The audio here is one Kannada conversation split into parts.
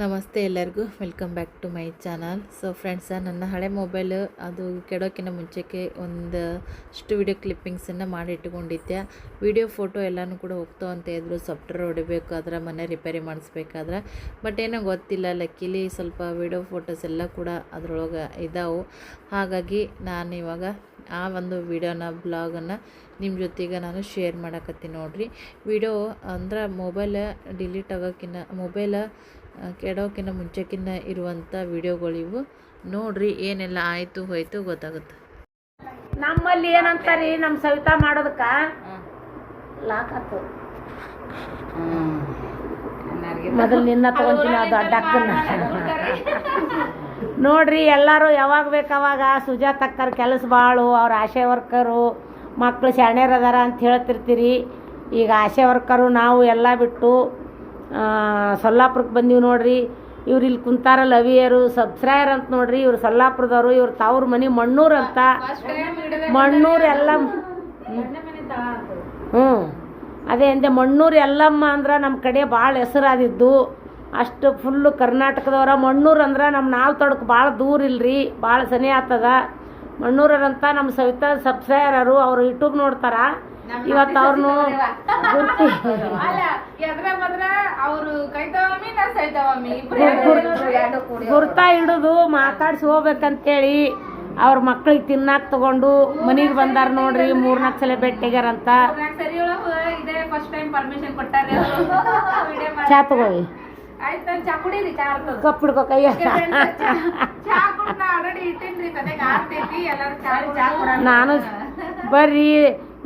ನಮಸ್ತೆ ಎಲ್ಲರಿಗೂ. Welcome back to my channel so friends ನನ್ನ ಹಳೆ ಮೊಬೈಲ್ ಅದು ಕೆಡೋಕ್ಕಿಂತ ಮುಂಚೆಗೆ ಒಂದಷ್ಟು ವಿಡಿಯೋ ಕ್ಲಿಪ್ಪಿಂಗ್ಸನ್ನು ಮಾಡಿ ಇಟ್ಕೊಂಡಿದ್ದೆ ವಿಡಿಯೋ ಫೋಟೋ ಎಲ್ಲನೂ ಕೂಡ ಹೋಗ್ತಾವ ಅಂತ ಇದ್ರು ಸಾಫ್ಟ್ವೇರ್ ಹೊಡಿಬೇಕಾದ್ರೆ ಮನೆ ರಿಪೇರಿ ಮಾಡಿಸ್ಬೇಕಾದ್ರೆ. ಬಟ್ ಏನೋ ಗೊತ್ತಿಲ್ಲ ಲಕ್ಕಿಲಿ ಸ್ವಲ್ಪ ವಿಡಿಯೋ ಫೋಟೋಸ್ ಎಲ್ಲ ಕೂಡ ಅದ್ರೊಳಗೆ ಇದ್ದಾವೆ ಹಾಗಾಗಿ ನಾನು ಇವಾಗ ಆ ಒಂದು ವಿಡಿಯೋನ ಬ್ಲಾಗನ್ನು ನಿಮ್ಮ ಜೊತೆಗೆ ನಾನು ಶೇರ್ ಮಾಡಕತ್ತೀನಿ ನೋಡಿರಿ. ವಿಡಿಯೋ ಅಂದ್ರೆ ಮೊಬೈಲ್ ಡಿಲೀಟ್ ಆಗೋಕ್ಕಿಂತ ಮೊಬೈಲ ಕೆಡೋಕ್ಕಿಂತ ಮುಂಚೆಕಿನ್ನ ಇರುವಂಥ ವಿಡಿಯೋಗಳಿವು ನೋಡ್ರಿ ಏನೆಲ್ಲ ಆಯಿತು ಹೋಯ್ತು ಗೊತ್ತಾಗುತ್ತೆ. ನಮ್ಮಲ್ಲಿ ಏನಂತಾರಿ ನಮ್ಮ ಸವಿತಾ ಮಾಡೋದಕ್ಕೆ ಲಾಕ್ ಆತು ಮೊದಲು ನಿನ್ನ ತಗೊಂತೀನಿ ಅದು ಅಡ್ಡಕ್ಕನ್ನ ನೋಡ್ರಿ ಎಲ್ಲರೂ ಯಾವಾಗ ಬೇಕು ಅವಾಗ ಸುಜಾತಕ್ಕರ ಕೆಲಸ ಭಾಳು ಅವ್ರ ಆಶೆ ವರ್ಕರು ಮಕ್ಕಳು ಶಾಣ್ಯರದಾರ ಅಂತ ಹೇಳ್ತಿರ್ತೀರಿ. ಈಗ ಆಶೆ ವರ್ಕರು ನಾವು ಎಲ್ಲ ಬಿಟ್ಟು ಸೊಲ್ಲಾಪುರಕ್ಕೆ ಬಂದೀವಿ ನೋಡ್ರಿ. ಇವ್ರು ಇಲ್ಲಿ ಕುಂತಾರಲ್ಲ ಅವಿಯರು ಸಬ್ಸ್ಕ್ರೈಬರ್ ಅಂತ ನೋಡ್ರಿ. ಇವ್ರು ಸೊಲ್ಲಾಪುರದವರು, ಇವ್ರು ತವ್ರ ಮನೆ ಮಣ್ಣೂರು ಅಂತ. ಮಣ್ಣೂರು ಎಲ್ಲ ಹ್ಞೂ ಅದೇ ಅಂದೆ, ಮಣ್ಣೂರು ಎಲ್ಲಮ್ಮ ಅಂದ್ರೆ ನಮ್ಮ ಕಡೆ ಭಾಳ ಹೆಸರಾದಿದ್ದು ಅಷ್ಟು ಫುಲ್ಲು ಕರ್ನಾಟಕದವರ. ಮಣ್ಣೂರು ಅಂದ್ರೆ ನಮ್ಮ ನಾಲ್ ತೊಡಕ್ ಭಾಳ ದೂರ ಇಲ್ರಿ. ಭಾಳ ಸನಿ ಆಗ್ತದ ಮಣ್ಣೂರರಂತ ನಮ್ಮ ಸವಿತಾ ಸಬ್ಸ್ಕ್ರೈಬರ್ ಅವ್ರು ಯೂಟ್ಯೂಬ್ ನೋಡ್ತಾರ. ಇವತ್ತು ಅವ್ರನ್ನು ಗುರ್ತಿ. ಗುರ್ತಾ ಹಿಡಿದು ಮಾತಾಡ್ಸಿ ಹೋಗ್ಬೇಕಂತೇಳಿ ಅವ್ರ ಮಕ್ಳಿಗೆ ತಿನ್ನಾಕ್ ತಗೊಂಡು ಮನೆಗೆ ಬಂದಾರ ನೋಡ್ರಿ ಮೂರ್ನಾಲ್ಕು ಸಲ ಬೆಟ್ಟಿಗಾರ ಅಂತ ಒಳಗ ಫಸ್ಟ್ ಟೈಮ್ ಪರ್ಮಿಷನ್ ಕೊಟ್ಟಾರೆ ವಿಡಿಯೋ ಚಾ ತಗೋವಿ ಆಯ್ತು ಚಾ ಕುಡೀರಿ ಚಾ ಆರ್ತದ ಕಪ್ ಹಿಡ್ಕೊ ಕೈಯ. ನಾನು ಬರ್ರಿ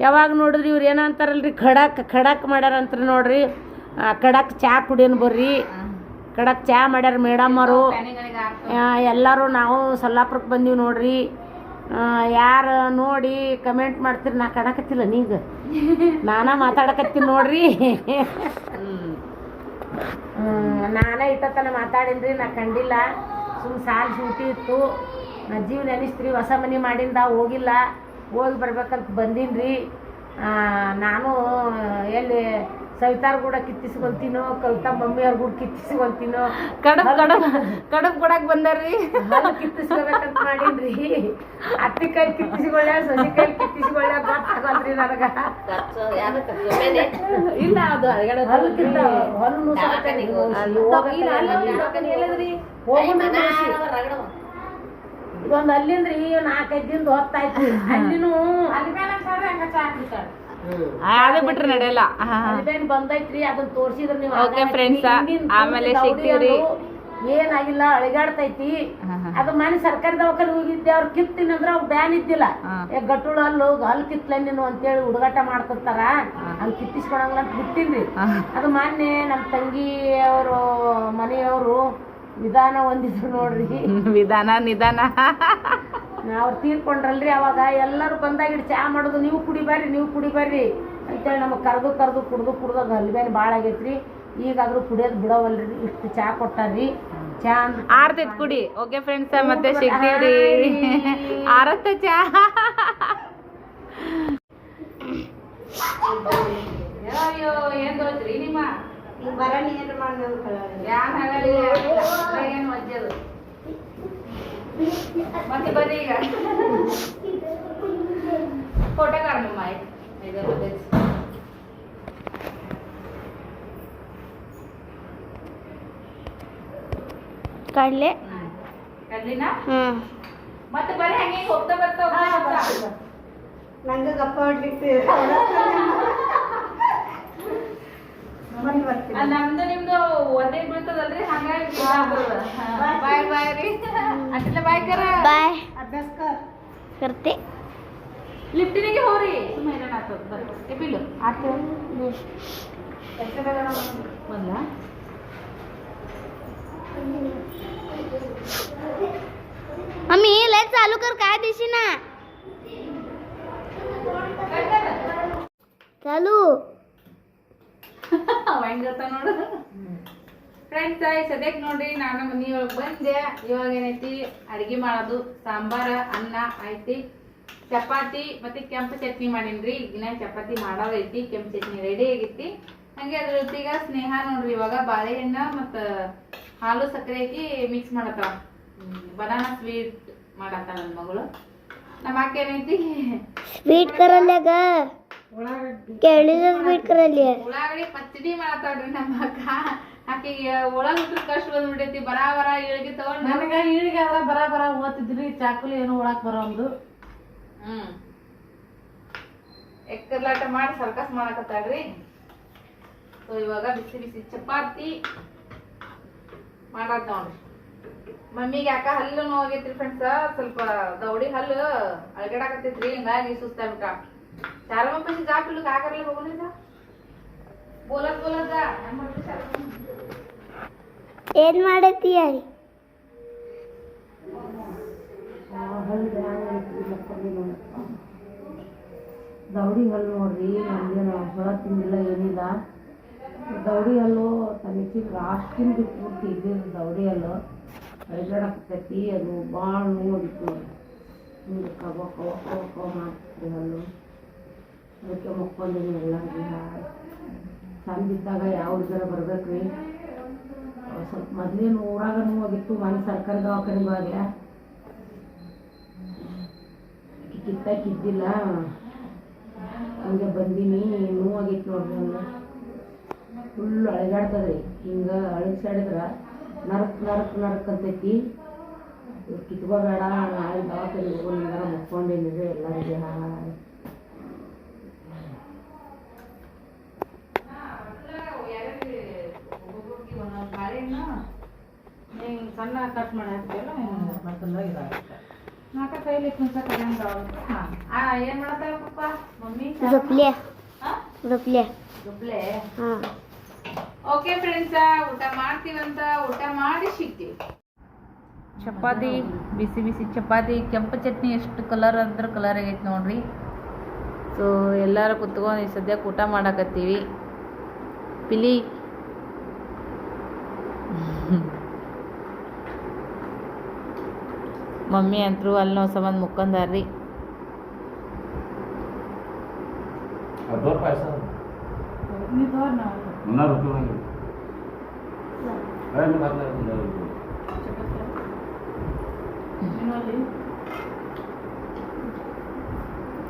ಯಾವಾಗ ನೋಡಿದ್ರಿ ಇವ್ರು ಏನಂತಾರಲ್ರಿ ಖಡಕ್ ಖಡಕ್ ಮಾಡ್ಯಾರಂತ್ರಿ ನೋಡ್ರಿ. ಖಡಕ್ ಚಾ ಕುಡಿಯನ್ ಬರ್ರಿ. ಖಡಕ್ ಚಾ ಮಾಡ್ಯಾರ ಮೇಡಮ್ಮರು ಅವರು. ಎಲ್ಲರೂ ನಾವು ಸೊಲ್ಲಾಪುರಕ್ಕೆ ಬಂದೀವಿ ನೋಡ್ರಿ. ಯಾರು ನೋಡಿ ಕಮೆಂಟ್ ಮಾಡ್ತೀರಿ ನಾ ಕಡಕತ್ತಿಲ್ಲ ನೀಗ. ನಾನ ಮಾತಾಡಕತ್ತೀನಿ ನೋಡ್ರಿ. ನಾನೇ ಇಟ್ಟತನ ಮಾತಾಡಿನ್ರಿ ನಾ ಕಂಡಿಲ್ಲ. ಸುಮ್ ಸಾಲ್ ಸೂಟಿ ಇತ್ತು. ನಾ ಜೀವ ನೆನಿಸ್ತ್ರಿ ಹೊಸ ಮನೆ ಮಾಡಿಂದ ಹೋಗಿಲ್ಲ. ಹೋಗಿ ಬರ್ಬೇಕಂತ ಬಂದೀನಿ ರೀ ನಾನು ಎಲ್ಲಿ ಸವಿತಾರ್ ಕೂಡ ಕಿತ್ತಿಸ್ಕೊಂತೀನೋ ಕವಿತಾ ಮಮ್ಮಿ ಅವ್ರ ಕೂಡ ಕಿತ್ತಿಸ್ಕೊಂತೀನೋ. ಕಡಬ್ ಕಡಬ್ ಕಡಬ್ ಕೊಡಕ್ ಬಂದಾರ್ರಿ. ಹಲ್ಲು ಕಿತ್ತಿಸ್ಕೋಬೇಕಂತ ಮಾಡೀನ್ರಿ. ಅತ್ತಿ ಕೈ ಕಿತ್ತಿಸ್ಕೊಳ್ಳ ಸೊಸಿ ಕೈ ಕಿತ್ತಿಸ್ಕೊಳ್ಳ ಗೊತ್ತಾಗಲ್ರಿ ನನಗ. ಇಲ್ಲ ಅದು ಹಲ್ಲು ಕಿತ್ತ ಹೊಲ್ಲು ನುಸಾಕತ್ತೀನಿ. ಇದೊಂದು ಅಲ್ಲಿಂದ್ರಿ ನಾಲ್ಕೈದು ದಿನದ ಹೊತ್ತಾಯ್ತು ಅಲ್ಲಿನೂ ಅದು ಬಿಟ್ರೆ ನಡೆಯಲ್ಲ. ಬಂದೈತ್ರಿ ಅದನ್ನ ತೋರ್ಸಿದ್ರ ನೀವು ಓಕೆ ಫ್ರೆಂಡ್ಸ್ ಆಮೇಲೆ ಸಿಗ್ತೀವ್ರಿ. ಏನಾಗಿಲ್ಲ ಅಳಿಗಾಡ್ತೈತಿ. ಅದು ಮನೆ ಸರ್ಕಾರಿ ದವಾಖಾನೆ ಹೋಗಿದ್ದೆ ಅವ್ರು ಕಿತ್ತಿನ ಅಂದ್ರೆ ಅವ್ರು ಬ್ಯಾನ್ ಇದ್ದಿಲ್ಲ. ಏ ಗಟ್ಟುಳು ಹಲ್ಲು ಅಲ್ಲಿ ಕಿತ್ಲೆ ನೀನು ಅಂತೇಳಿ ಹುಡುಗಾಟ ಮಾಡ್ಕೊತಾರ ಅಲ್ಲಿ ಕಿತ್ತಿಸ್ಕೊಳಂಗಿಲ್ಲ ಅಂತ ಬಿಟ್ಟಿನ್ರಿ. ಅದು ಮೊನ್ನೆ ನಮ್ಮ ತಂಗಿ ಅವರು ಮನೆಯವರು ವಿಧಾನ ಹೊಂದಿದ್ರು ನೋಡ್ರಿ. ವಿಧಾನ ನಿಧಾನ. ಅವ್ರು ತೀರ್ಕೊಂಡ್ರಲ್ರಿ ಅವಾಗ ಎಲ್ಲರೂ ಬಂದಾಗಿ ಚಾ ಮಾಡೋದು ನೀವು ಕುಡಿಬಾರ್ರಿ ನೀವು ಕುಡಿಬಾರ್ರಿ. ಅಂತೇಳಿ ನಮಗೆ ಕರೆದು ಕರೆದು ಕುಡ್ದು ಕುಡ್ದು ಹಲ್ಬೇನ್ ಭಾಳ ಆಗೈತ್ರಿ. ಈಗಾದ್ರೂ ಕುಡಿಯೋದು ಬಿಡವಲ್ರಿ ಇಷ್ಟು ಚಾ ಕೊಟ್ಟಾರ್ರಿ. ಚಾ ಆರ್ತೈತ್ ಕುಡಿ. ಓಕೆ ಫ್ರೆಂಡ್ಸ್ ಮತ್ತೆ ಸಿಗ್ತೀವ್ರಿ ಆರತ್ತ ಚಾ. ಅಯ್ಯೋ ಏನ್ ನಿಮ್ಮ? ಏನ್ ಮತ್ತೆ ಬರ್ರಿ ಈಗ. ಫೋಟೋ ಕಾಣಮ್ಮ ಇದು ಮತ್ತೆ. ಕಡ್ಲೆ. ಕಡ್ಲಿನ? ಹ್ಮ್ ಮತ್ತೆ ಬರೀ ಹಂಗೆ ಹೋಗ್ತಾ ಬರ್ತಾ ಹೋಗ್ತಾ ನಂಗೆ ಗಪ್ಪ ಹೊಡ್ಲಿಕ್ಕೆ ನಮ್ದು ನಿಮ್ದು ಒಂದೇ ಬೀಳ್ತದಲ್ರಿ ಹಂಗಾಗಿ ಬಾಯ್ ಬಾಯ್ ರೀ ಅಟ್ಲ ಬಾಯ್ ಕರ ಬಾಯ್ करते ಲಿಫ್ಟಿನಿಗೆ ಹೋರಿ ಸುಮ್ಮನೆ ಏನೇನ್ ಆಗ್ತದ ಬರ್ರಿ ಬಿಲ್ಲು ಆತು ಬಂದ मम्मी लाईट चालू कर काय दिशी ना चालू ನೋಡು. ಫ್ರೆಂಡ್ಸ್ ಸದ್ಯಕ್ಕೆ ನೋಡ್ರಿ ನಾನು ಮನಿಯೊಳಗೆ ಬಂದೆ. ಇವಾಗ ಏನೈತಿ? ಅಡಿಗೆ ಮಾಡೋದು, ಸಾಂಬಾರ, ಅನ್ನ ಐತಿ. ಚಪಾತಿ ಮತ್ತೆ ಕೆಂಪು ಚಟ್ನಿ ಮಾಡೀನ್ರಿ. ಈಗಿನ ಚಪಾತಿ ಮಾಡೋದೈತಿ, ಕೆಂಪು ಚಟ್ನಿ ರೆಡಿ ಆಗೈತಿ. ಹಂಗೆ ಅದ್ರ ಜೊತೆಗ ಸ್ನೇಹ ನೋಡ್ರಿ, ಇವಾಗ ಬಾಳೆಹಣ್ಣ ಮತ್ತ ಹಾಲು ಸಕ್ಕರೆ ಹಾಕಿ ಮಿಕ್ಸ್ ಮಾಡತ್ತಾಳ ಬನಾನಾ ಸ್ವೀಟ್ ಮಾಡತ್ತಾಳ ನನ್ನ ಮಗಳು. ನಮ್ಮ ಏನೈತಿ ಸ್ವೀಟ್ ಕರಲ್ಯಾಗ. ಕೇಳಿದ ಕರಲ್ಯ ಉಳ್ಳಾಗಡ್ಡಿ ಪಚ್ಚಡಿ ಮಾಡತ್ತಾಳ್ರಿ ನಮ್ಮ ಅಕ್ಕ. ಆಕೆಗೆ ಒಳಗ್ ಬಿಟ್ರೆ ಕಷ್ಟ ಬಂದ್ಬಿಟ್ಟೈತಿ ಬರಾ ಬರ ಇಳಿಗೆ ತಗೊಂಡ್ ನನಗ ಅದ್ರ ಬರ ಬರ ಓದ್ತಿದ್ರಿ ಚಾಕುಲಿ ಏನು ಒಳಕ್ ಬರೋಂದು. ಹ್ಮ್. ಎಕ್ಕರ್ಲಾಟ ಮಾಡಿ ಸರ್ಕಸ್ ಮಾಡಕತ್ತಾಳ್ರಿ. ಸೊ ಇವಾಗ ಬಿಸಿ ಬಿಸಿ ಚಪಾತಿ ಮಾಡತ್ ನೋಡ್ರಿ. ಮಮ್ಮಿಗೆ ಯಾಕ ಹಲ್ಲು ನೋವಾಗೈತ್ರಿ ಫ್ರೆಂಡ್ಸ್ ಸ್ವಲ್ಪ ದೌಡಿ ಹಲ್ಲು ಅಳಗಡಾಕತ್ತೈತ್ರಿ ಹಿಂಗಾಗಿ ಸುಸ್ತಾಗ್ಬಿಟ್ಟ ಚಾರಮ್ಮ ಪೈಸೆ ಜಾ ಪಿಲ್ಲು का करले बघून जा बोलत बोलत जा ಹೆಂಗ್ ಮಾಡ್ತಿ ಚಾರಮ್ಮ? ಏನ್ ಮಾಡತ್ತಿ ಯಾರಿ ದೌಡಿ ಹಲ್ಲು ನೋಡ್ರಿ ನಮ್ಗೇನು ಹೊರ ತಿಂದಿಲ್ಲ ಏನಿಲ್ಲ ದೌಡಿ ಹಲ್ಲು ತನಿಖೆಗೆ ರಾಷ್ಟ್ರೀಯ ಬಿಟ್ಬಿಟ್ಟು ಇದ್ದಿದ್ದು ದೌಡಿ ಹಲ್ಲು ಅಳಿಗಾಡಕತ್ತೈತಿ ಅದು ಭಾಳ ನೋವಾಗಿತ್ತು ನೋಡ್ರಿ ಹಿಂಗೆ ಕವ ಕವ ಕವ ಕವ ಮಾಡ್ತಿದ್ರಿ ಹಲ್ಲು ಅದಕ್ಕೆ ಮಕ್ಕೊಂಡಿನಿ ಎಲ್ಲರಿಗೆ ಸಣ್ಣದಿದ್ದಾಗ ಯಾವ ಹುಡುಗರ ಬರ್ಬೇಕು ರೀ? ಸ್ವಲ್ಪ ಮೊದ್ಲೇನು ಊರಾಗ ನೋವಾಗಿತ್ತು, ಮನೆ ಸರ್ಕಾರಿ ದವಾಖಾನೆ ಬಾಗ್ಯ ಕಿತ್ತಾಕಿದ್ದಿಲ್ಲ ಹಂಗೆ ಬಂದೀನಿ, ನೋವಾಗಿತ್ತು ನೋಡ್ರಿ ಹಂಗೆ ಫುಲ್ ಅಳಗಾಡ್ತದ್ರಿ. ಹಿಂಗೆ ಅಳಿಸಾಡಿದ್ರೆ ನರಕ್ ನರಕ್ ನರಕ್ ಅಂತೈತಿ. ಕಿತ್ಕೋಬೇಡ, ನಾಳೆ ದವಾಖಾನೆ ಹೋಗೋ ಮುಕ್ಕೊಂಡೇನಿರಿ ಎಲ್ಲರಿಗೆ ಹಾಯ್ ಸಣ್ಣ ಕಟ್ ಮಾಡಿ ಏನು ಮಮ್ಮಿ? ಓಕೆ ಊಟ ಮಾಡ್ತೀವಂತ ಊಟ ಮಾಡಿ ಸಿಕ್ಕಿ ಚಪಾತಿ ಬಿಸಿ ಬಿಸಿ ಚಪಾತಿ ಕೆಂಪು ಚಟ್ನಿ ಎಷ್ಟು ಕಲರ್ ಅಂದ್ರೆ ಕಲರ್ ಆಗೈತಿ ನೋಡ್ರಿ. ಸೊ ಎಲ್ಲರೂ ಕುತ್ಕೊಂಡು ಸದ್ಯಕ್ಕೆ ಊಟ ಮಾಡಕತ್ತೀವಿ. ಪಿಲಿ ಮಮ್ಮಿ ಅಂತರೂ ಅಲ್ಲಿ ನಾವು ಸಂಬಂಧ ಮುಕ್ಕೊಂಡಾರ್ರಿ.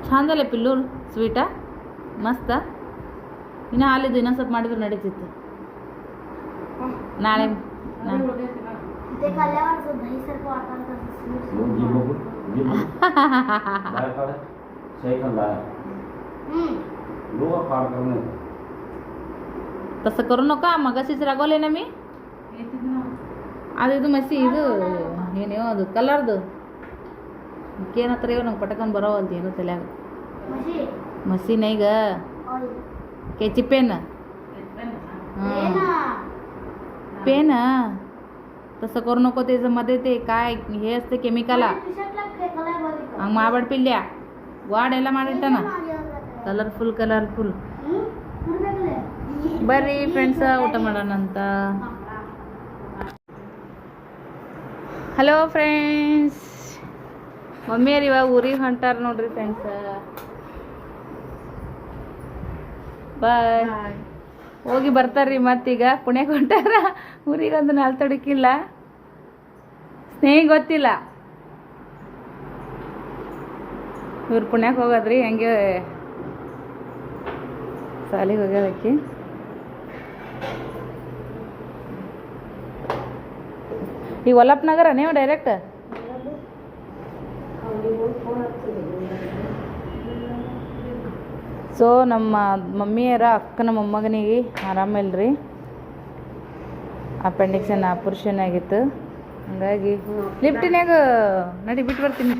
ಚಂದಲ್ಲ ಪಿಲ್ಲೂರ್ ಸ್ವೀಟಾ? ಮಸ್ತ? ಇನ್ನು ಹಾಲಿದ್ದು ಇನ್ನೊಂದು ಸ್ವಲ್ಪ ಮಾಡಿದ್ರು ನಡೀತಿತ್ತು. ನಾಳೆ ನಾ- ते खाल्ल्यावर असं दहीसारखं वाटायला तसं वो जी बघू जी बघू बाय काढ सही kan लाया हम्म. लोग काढ करणे तसं करू नका मगाशीच रागवले ना मी ಅದು ಇದು ಮಸಿ ಇದು ಏನೇವೋ ಅದು ಕಲರ್ದು ಏನತ್ರ ಇವ್ ನಂಗೆ ಪಟಕನ್ ಬರೋವಲ್ದು ಏನು ತಲ್ಯಾಗ म्हशी ಮಸಿ ನೈಗ ऑइल ಕೆಚಿ ಪೇನ್ हे ना पेन तसं करू नको त्याच्यामध्ये ते काय हे असते केमिकला टी-शर्टला फेकलाय बघितलं ಹಂಗೆ ಮಾಡ್ಬೇಡ ಪಿಲ್ಯ ವಾಡ್ ಎಲ್ಲ ಮಾಡಿಟ್ಟಾನ ಕಲರ್ಫುಲ್ ಕಲರ್ಫುಲ್ ಬರ್ರಿ ಫ್ರೆಂಡ್ಸ ಊಟ ಮಾಡೋಣ ಅಂತ ಹಲೋ ಫ್ರೆಂಡ್ಸ್ ಮಮ್ಮಿಯರ್ ಇವಾಗ ಊರಿಗೆ ಹೊಂಟಾರ ನೋಡ್ರಿ ಫ್ರೆಂಡ್ಸ ಬಾಯ್ ಹೋಗಿ ಬರ್ತಾರ್ರಿ ಮತ್ತೀಗ ಪುಣ್ಯಕ್ಕೆ ಹೊಂಟಾರ ಊರಿಗೊಂದು ನಾಲ್ ತೊಡಕಿಲ್ಲ ಸ್ನೇಹಿ ಗೊತ್ತಿಲ್ಲ. ಇವ್ರು ಪುಣ್ಯಕ್ಕೆ ಹೋಗೋದ್ರಿ, ಹೆಂಗೆ ಸಾಲಿಗೆ ಈ ಈಗ ನಗರ ನೀವು ಡೈರೆಕ್ಟ್ ಸೊ ನಮ್ಮ ಮಮ್ಮಿಯರ ಅಕ್ಕನ ಮೊಮ್ಮಗನಿಗೆ ಆರಾಮಿಲ್ರಿ ಏನು ಆಪರೇಷನ್ ಆಗಿತ್ತು. ಹಂಗಾಗಿ ಲಿಫ್ಟಿನಾಗ ನಡಿ ಬಿಟ್ಟು ಬರ್ತೀನಿ.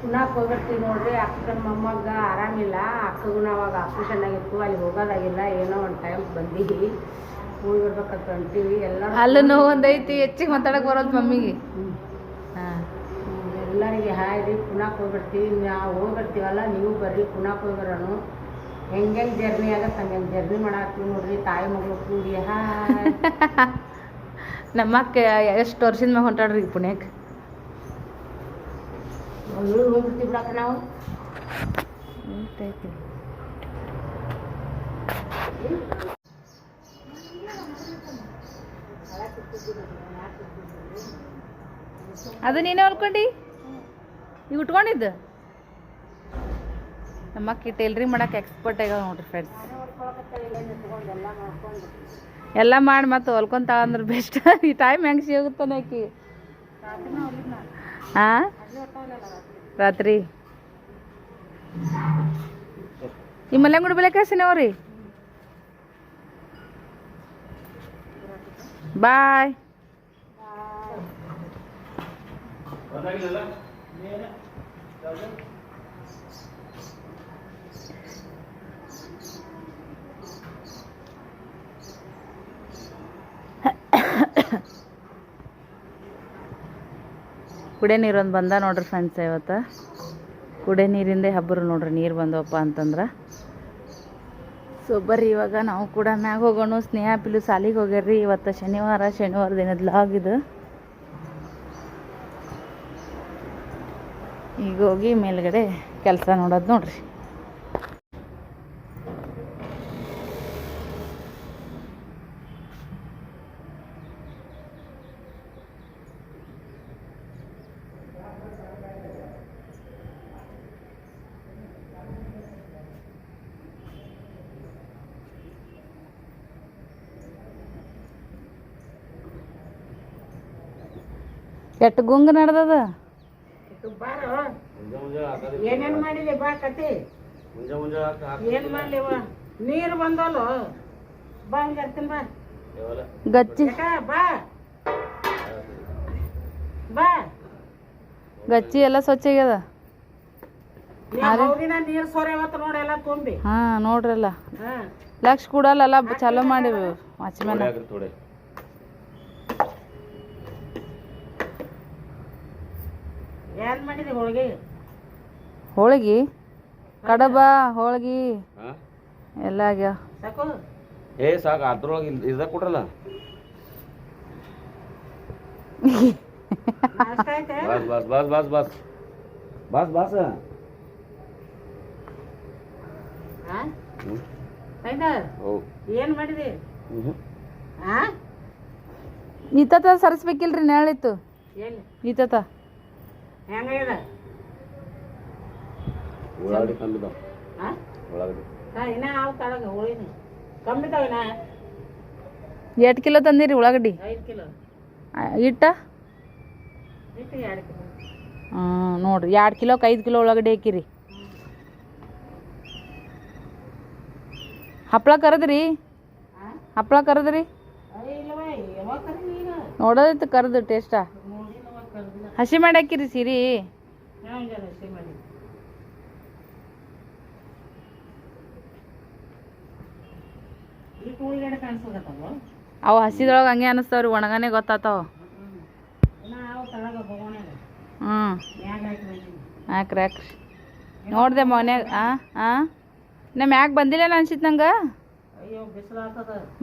ಪುನಃ ಹೋಗ್ಬರ್ತೀವಿ ನೋಡ್ರಿ. ಅಕ್ಕನ ಮೊಮ್ಮಗ ಆರಾಮಿಲ್ಲ ಅಕ್ಕಗೂ ಅವಾಗ ಆಪ್ರೇಷನ್ ಆಗಿತ್ತು. ಅಲ್ಲಿ ಹೋಗೋದಾಗಿಲ್ಲ. ಏನೋ ಒಂದು ಟೈಮ್ ಬಂದೀವಿ. ಹೋಗಿ ಬರ್ಬೇಕಂತ ಹೊಂಟೀವಿ ಎಲ್ಲ ಅಲ್ಲೂ ಒಂದೈತಿ ಹೆಚ್ಚಿಗೆ ಮಾತಾಡಕ್ಕೆ ಬರೋದು ಮಮ್ಮಿಗೆ. ಎಲ್ಲರಿಗೆ ಹಾಯ್ ರೀ ಪುನಃ ಹೋಗ್ಬಿಡ್ತೀವಿ ನಾವು ಹೋಗಿರ್ತೀವಲ್ಲ ನೀವು ಬರ್ರಿ ಪುನಃ ಹೋಗಿರೋನು ಹೆಂಗೆ ಹೆಂಗೆ ಜರ್ನಿ ಆಗತ್ತೆ ಹಂಗೆ ಜರ್ನಿ ಮಾಡಾಕ್ತೀವಿ ನೋಡ್ರಿ ತಾಯಿ ಮಗಳು ಕೂಡಿ ಹಾ ನಮ್ಮ ಅಕ್ಕ ಎಷ್ಟು ವರ್ಷದ ಮ್ಯಾಗ ಹೊಂಟಾಡ್ರಿ ಈಗ ಪುಣ್ಯಕ್ಕೆ ಮಂಗಳೂರು ಹೋಗ್ಬಿಡ್ತೀವಿ ನಾವು. ಅದು ನೀನೇ ಹೊಲ್ಕೊಂಡಿ? ಈಗ ಉಟ್ಕೊಂಡಿದ್ದು? ನಮ್ಮ ಅಕ್ಕಿ ಟೈಲ್ರಿಂಗ್ ಮಾಡಕ್ಕೆ ಎಕ್ಸ್ಪರ್ಟ್ ಆಗ್ಯಾವ ನೋಡ್ರಿ ಫ್ರೆಂಡ್ಸ್ ಎಲ್ಲ ಮಾಡಿ ಮತ್ತೆ ಹೊಲ್ಕೊಂತಾಳ ಅಂದ್ರೆ ಬೆಸ್ಟ್ ಈ ಟೈಮ್ ಹೆಂಗೆ ಸಿಗುತ್ತಾನೆ ಆಕಿ ಹಾಂ ರಾತ್ರಿ. ಈ ಮಲ್ಯಂಗುಡಿ ಬೆಲೆ ಕಳ್ಸಿನವ್ರಿ ಬಾಯ್ ಕುಡಿಯೋ ನೀರೊಂದು ಬಂದ ನೋಡ್ರಿ ಫ್ರೆಂಡ್ಸ್ ಇವತ್ತು. ಕುಡಿಯೋ ನೀರಿಂದೇ ಹಬ್ಬರು ನೋಡ್ರಿ, ನೀರು ಬಂದವಪ್ಪ ಅಂತಂದ್ರೆ. ಸೊ ಬರ್ರಿ ಇವಾಗ ನಾವು ಕೂಡ ಮ್ಯಾಗ ಹೋಗೋಣ. ಸ್ನೇಹ, ಪಿಲು ಸಾಲಿಗೆ ಹೋಗ್ಯಾರ್ರಿ. ಇವತ್ತು ಶನಿವಾರ ಶನಿವಾರ ದಿನದ ಲಾಗ್ ಈಗ ಹೋಗಿ ಮೇಲ್ಗಡೆ ಕೆಲಸ ನೋಡೋದು ನೋಡ್ರಿ. ಎಟ್ಟು ಗುಂಗ್ ನಡ್ದದ ಬಾರೋ ಮುಂಜಾ ಮುಂಜಾ ಹಾಕದಿ ಏನೇನ್ ಮಾಡಿದೆ ಬಾ ಕತಿ. ಮುಂಜಾ ಮುಂಜಾ ಏನ್ ಮಾಡ್ಲಿವ? ನೀರು ಬಂದಲ್ಲ ಬಾ ಹಂಗ ಇರ್ತೀನಿ ಬಾ. ಗಚ್ಚಿ. ಬಾ. ಬಾ. ಗಚ್ಚಿ ಎಲ್ಲ ಸ್ವಚ್ಛ ಆಗ್ಯದ? ಹೋಗಿನ ನೀರ್ ಸೋರ್ಯಾವತ್ತ ನೋಡಿ ಎಲ್ಲ ತುಂಬಿ. ಹಾ ನೋಡ್ರಲ್ಲ. ಹಾ. ಲಕ್ಷ ಕೊಡಲ್ಲ ಚಾಲೂ ಮಾಡಿ ವಾಚ್ಮ್ಯಾನ ಹಾಕ್ರಿ ಥೋಡೆ ಏನ್ ಮಾಡಿದಿ ಹೋಳಿಗೆ? ಹೋಳಿಗೆ ಕಡಬ ಹೋಳ್ಗಿ ಎಲ್ಲ ಆಗ್ಯಾವ. ಸಾಕು. ಏ ಸಾಕು ಅದ್ರೊಳಗೆ ಇದ ಕೊಟ್ರಲ್ಲ. ಬಸ್ ಬಸ್ ಬಸ್ ಬಸ್ ಬಸ್. ಬಸ್ ಬಸ್. ಹ್ಮ್. ಆಯ್ತಾ ಓ ಏನ್ ಮಾಡಿದೆ? ಹ್ಮ್. ಹಾ ಈತತ ಸರಿಸ್ಬೇಕಿಲ್ರಿ ನೆರಳಿತ್ತು ಈತತ ಹೆಂಗಾಗ್ಯದ ಉಳ್ಳಾಗಡ್ಡಿ ಹಾ ಉಳ್ಳಾಗಡ್ಡಿ. ಹಾ ಇನ್ನ ಇನ್ನ ಎಷ್ಟು ಕಿಲೋ ತಂದಿರಿ ಉಳ್ಳಾಗಡ್ಡಿ? ಐದು ಕಿಲೋ. ಇಟ್ಟು ಎರಡು ಕಿಲೋ. ಹ್ಞೂ ನೋಡ್ರಿ ಎರಡು ಕಿಲೋಕ್ಕೆ ಐದು ಕಿಲೋ ಉಳ್ಳಾಗಡ್ಡಿ ಹಾಕಿರಿ. ಹಪ್ಪಳ ಕರೆದ್ರಿ? ಹಪ್ಪಳ ಹಪ್ಳ ಕರದ್ರಿ? ಕರೆದು ಯಾವಾಗ ಕರೀ ಈಗ ನೋಡೋದೈತೆ ಕರ್ದು ಟೇಸ್ಟಾ ಹಸಿ ಮಾಡಿ ಹಾಕಿರಿ ಸಿರಿ. ಅವು ಹಸಿದೊಳಗೆ ಹಂಗೆ ಅನಿಸ್ತಾವ್ರಿ ಒಣಗನೆ ಗೊತ್ತಾತಾವ ಹ್ಞೂ ಹಾಕ್ರಿ ಹಾಕ್ರಿ. ನೋಡಿದೆ ಮನ್ಯಾಗ ಹಾಂ ಹಾಂ ನಮ್ಮ ಯಾಕೆ ಬಂದಿಲ್ಲ ಅನ್ಸಿತ್ತು ನಂಗೆ?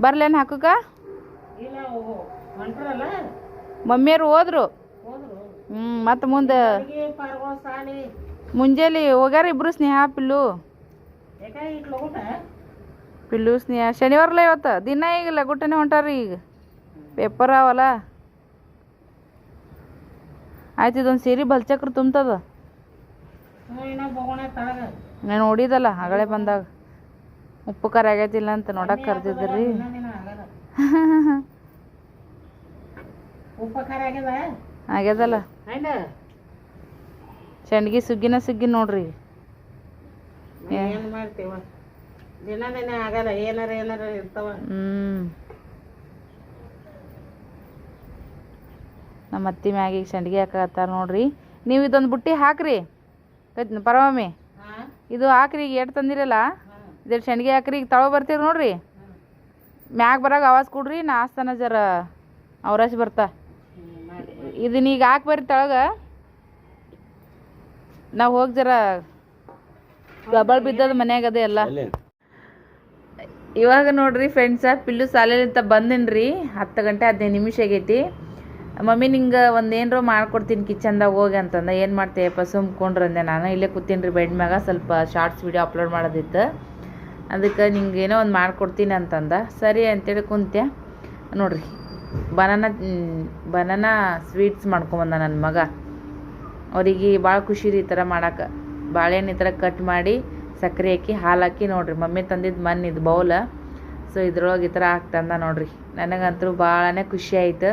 ಬರ್ಲೇನು ಹಾಕಕ್ಕ? ಮಮ್ಮಿಯರು ಹೋದ್ರು. ಹ್ಞೂ ಮತ್ತು ಮುಂದೆ ಮುಂಜಾನೆ ಹೋಗ್ಯಾರ ಇಬ್ರು ಸ್ನೇಹ ಪಿಲ್ಲು. ಯಾಕ ಇಟ್ ಲಗುಟ ಪಿಲ್ಲು ಶನಿವಾರಲ್ಲ ಇವತ್ತು. ದಿನ ಈಗ ಲಗುಟನೆ ಹೊಂಟಾರಿ ಈಗ. ಪೇಪರ್ ಅವಲ್ಲ. ಆಯ್ತು ಇದೊಂದು ಸೀರೆ ಬಲ್ಚಕ್ರ ತುಂಬ್ತದ. ನಾನು ನೋಡಿದಲ್ಲ ಹಗಳೇ ಬಂದಾಗ. ಉಪ್ಪು ಖಾರ ಆಗೈತಿಲ್ಲ ಅಂತ ನೋಡಕ್ಕೆ ಕರ್ದಿದ್ರಿ. ಆಗ್ಯದಲ್ಲ. ಚಂಡ್ಗಿ ಸುಗ್ಗಿನ ಸುಗ್ಗಿ ನೋಡ್ರಿ. ಏನು ಮಾಡ್ತೀವ? ದಿನ ದಿನ ಆಗಲ್ಲ ಏನಾರ ಏನಾರ ಇರ್ತಾವ. ಹ್ಞೂ ನಮ್ಮ ಅತ್ತಿ ಈಗ ಸಂಡಿಗೆ ಹಾಕತ್ತಾರ ನೋಡ್ರಿ. ನೀವು ಇದೊಂದು ಬುಟ್ಟಿ ಹಾಕ್ರಿ. ಪರವಾಮಿ ಪರಮಮ್ಮಿ. ಇದು ಹಾಕ್ರಿ ಈಗ ಎಷ್ಟು ತಂದಿರಲ್ಲ? ಇದ್ರ ಸಂಡಿಗೆ ಹಾಕ್ರಿ ಈಗ ತಳ ಬರ್ತೀರಿ ನೋಡ್ರಿ. ಮ್ಯಾಗ ಬರಾಗ ಆವಾಜ್ ಕೊಡ್ರಿ ನಾ ಆಸ್ತಾನ ಜರ ಅವರಾಶ್ ಬರ್ತಾ. ಇದನ್ನ ಈಗ ಹಾಕಿ ಬರ್ರಿ ತಳಗ. ನಾವು ಹೋಗಿ ಜರ ಗಬಳ್ ಬಿದ್ದದ ಮನ್ಯಾಗ ಅದೇ ಎಲ್ಲಿ ಇವಾಗ ನೋಡ್ರಿ ಫ್ರೆಂಡ್ಸ ಪಿಲ್ಲು ಸಾಲಿಲಿಂತ ಬಂದಿನ್ರಿ. ಹತ್ತು ಗಂಟೆ ಹದಿನೈದು ನಿಮಿಷ ಆಗೈತಿ. ಮಮ್ಮಿ ನಿಂಗೆ ಒಂದು ಏನರ ಮಾಡ್ಕೊಡ್ತೀನಿ ಕಿಚನ್ದಾಗ ಹೋಗಿ ಅಂತಂದ. ಏನು ಮಾಡ್ತೀಯಪ್ಪ ಸುಮ್ಕೊಂಡ್ರು ಅಂದೆ ನಾನು. ಇಲ್ಲೇ ಕೂತೀನಿ ರೀ ಬೆಡ್ ಮ್ಯಾಗ. ಸ್ವಲ್ಪ ಶಾರ್ಟ್ಸ್ ವಿಡಿಯೋ ಅಪ್ಲೋಡ್ ಮಾಡೋದಿತ್ತು. ಅದಕ್ಕೆ ನಿಂಗೆ ಏನೋ ಒಂದು ಮಾಡ್ಕೊಡ್ತೀನಿ ಅಂತಂದ. ಸರಿ ಅಂತೇಳಿ ಕುಂತ್ಯ. ನೋಡ್ರಿ, ಬನಾನ ಬನಾನಾ ಸ್ವೀಟ್ಸ್ ಮಾಡ್ಕೊಂಬಂದ ನನ್ನ ಮಗ. ಅವರಿಗೆ ಭಾಳ ಖುಷಿ ರೀ ಈ ಥರ ಮಾಡೋಕೆ. ಬಾಳೆಹಣ್ಣು ಈ ಥರ ಕಟ್ ಮಾಡಿ ಸಕ್ಕರೆ ಹಾಕಿ, ಹಾಲು ಹಾಕಿ ನೋಡ್ರಿ. ಮಮ್ಮಿ ತಂದಿದ್ದು ಮನ್ ಇದು ಬೌಲ ಸೊ ಇದ್ರೊಳಗೆ ಈ ಥರ ಹಾಕ್ತಂದ ನೋಡ್ರಿ. ನನಗಂತೂ ಭಾಳನೇ ಖುಷಿ ಆಯಿತು.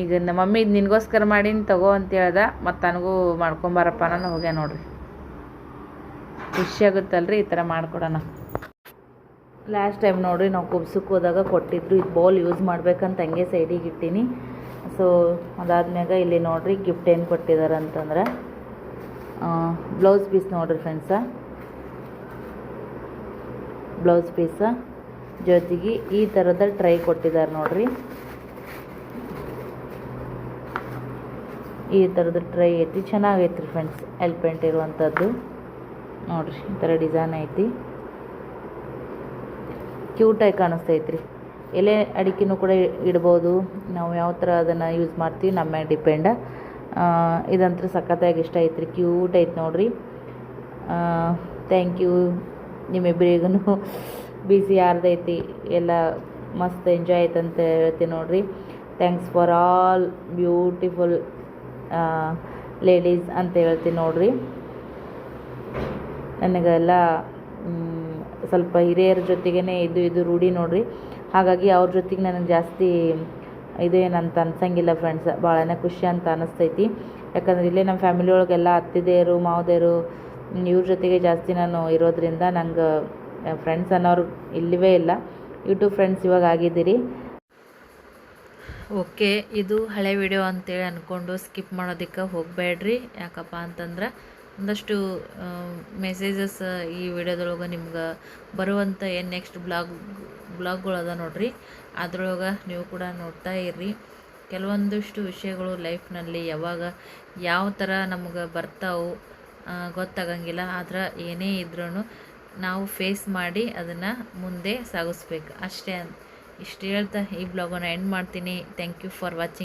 ಈಗ ನಮ್ಮ ಮಮ್ಮಿ ಇದು ನಿನಗೋಸ್ಕರ ಮಾಡೀನಿ, ತಗೋ ಅಂತ ಹೇಳ್ದ. ಮತ್ತು ನನಗೂ ಮಾಡ್ಕೊಂಬಾರಪ್ಪ ನಾನು ಹೋಗ್ಯ ನೋಡ್ರಿ. ಖುಷಿಯಾಗುತ್ತಲ್ರಿ ಈ ಥರ ಮಾಡ್ಕೊಡೋಣ. ಲಾಸ್ಟ್ ಟೈಮ್ ನೋಡ್ರಿ ನಾವು ಕುಬ್ಸಕ್ಕೆ ಹೋದಾಗ ಕೊಟ್ಟಿದ್ರು, ಇದು ಬೌಲ್ ಯೂಸ್ ಮಾಡ್ಬೇಕಂತ ಹಂಗೆ ಸೈಡಿಗೆ ಇಟ್ಟೀನಿ. ಸೊ ಅದಾದ್ಮ್ಯಾಗ ಇಲ್ಲಿ ನೋಡ್ರಿ ಗಿಫ್ಟ್ ಏನು ಕೊಟ್ಟಿದ್ದಾರೆ ಅಂತಂದ್ರೆ ಬ್ಲೌಸ್ ಪೀಸ್ ನೋಡ್ರಿ ಫ್ರೆಂಡ್ಸ ಬ್ಲೌಸ್ ಪೀಸ ಜೊತೆಗೆ ಈ ಥರದ ಟ್ರೈ ಕೊಟ್ಟಿದ್ದಾರೆ ನೋಡ್ರಿ. ಈ ಥರದ ಟ್ರೈ ಐತಿ. ಚೆನ್ನಾಗೈತಿ ರೀ ಫ್ರೆಂಡ್ಸ್ ಎಲ್ಪೆಂಟ್ ಇರುವಂಥದ್ದು ನೋಡ್ರಿ, ಈ ಥರ ಡಿಸೈನ್ ಐತಿ. ಕ್ಯೂಟಾಗಿ ಕಾಣಿಸ್ತೈತ್ರಿ. ಎಲೆ ಅಡಿಕೆನೂ ಕೂಡ ಇಡ್ಬೋದು. ನಾವು ಯಾವ ಥರ ಅದನ್ನು ಯೂಸ್ ಮಾಡ್ತೀವಿ, ನಮ್ಮ ಮೇಲೆ ಡಿಪೆಂಡ ಇದಂತೂ ಸಖತ್ತಾಗಿ ಇಷ್ಟ ಐತ್ರಿ. ಕ್ಯೂಟ್ ಐತಿ ನೋಡ್ರಿ. ಥ್ಯಾಂಕ್ ಯು ನಿಮ್ಮಿಬ್ಬರಿಗೂ ಬಿಸಿ ಯಾರ್ದೈತಿ ಎಲ್ಲ ಮಸ್ತ್ ಎಂಜಾಯ್ ಆಯ್ತು ಅಂತ ಹೇಳ್ತೀನಿ ನೋಡ್ರಿ thanks for all beautiful ladies ಅಂತ ಹೇಳ್ತೀನಿ ನೋಡ್ರಿ. ನನಗೆಲ್ಲ ಸ್ವಲ್ಪ ಹಿರಿಯರ ಜೊತೆಗೇ ಇದು ಇದು ರೂಢಿ ನೋಡ್ರಿ. ಹಾಗಾಗಿ ಅವ್ರ ಜೊತೆಗೆ ನನಗೆ ಜಾಸ್ತಿ ಇದು ಏನಂತ ಅನ್ಸಂಗಿಲ್ಲ ಫ್ರೆಂಡ್ಸ್ ಭಾಳನೇ ಖುಷಿ ಅಂತ ಅನ್ನಿಸ್ತೈತಿ ಯಾಕಂದ್ರೆ ಇಲ್ಲೇ ನಮ್ಮ ಫ್ಯಾಮಿಲಿ ಒಳಗೆಲ್ಲ ಅತ್ತಿದೆಯರು ಮಾವದೇರು ಇವ್ರ ಜೊತೆಗೆ ಜಾಸ್ತಿ ನಾನು ಇರೋದ್ರಿಂದ ನಂಗೆ ಫ್ರೆಂಡ್ಸ್ ಅನ್ನೋರು ಇಲ್ಲವೇ ಇಲ್ಲ. ಯೂಟ್ಯೂಬ್ ಫ್ರೆಂಡ್ಸ್ ಇವಾಗ ಆಗಿದ್ದೀರಿ. ಓಕೆ, ಇದು ಹಳೆ ವಿಡಿಯೋ ಅಂತೇಳಿ ಅಂದ್ಕೊಂಡು ಸ್ಕಿಪ್ ಮಾಡೋದಕ್ಕೆ ಹೋಗಬೇಡ್ರಿ. ಯಾಕಪ್ಪ ಅಂತಂದ್ರೆ ಒಂದಷ್ಟು ಮೆಸೇಜಸ್ ಈ ವಿಡಿಯೋದೊಳಗೆ ನಿಮ್ಗೆ ಬರುವಂಥ ಏನು ನೆಕ್ಸ್ಟ್ ಬ್ಲಾಗ್ ಬ್ಲಾಗ್ಗಳು ಅದ ನೋಡ್ರಿ. ಅದ್ರೊಳಗೆ ನೀವು ಕೂಡ ನೋಡ್ತಾ ಇರ್ರಿ. ಕೆಲವೊಂದಿಷ್ಟು ವಿಷಯಗಳು ಲೈಫ್ನಲ್ಲಿ ಯಾವಾಗ ಯಾವ ಥರ ನಮ್ಗೆ ಬರ್ತಾವು ಗೊತ್ತಾಗಂಗಿಲ್ಲ. ಆದ್ರೆ ಏನೇ ಇದ್ರೂ ನಾವು ಫೇಸ್ ಮಾಡಿ ಅದನ್ನು ಮುಂದೆ ಸಾಗಿಸ್ಬೇಕು. ಅಷ್ಟೇ ಇಷ್ಟು ಹೇಳ್ತಾ ಈ ಬ್ಲಾಗನ್ನು ಎಂಡ್ ಮಾಡ್ತೀನಿ. Thank you for watching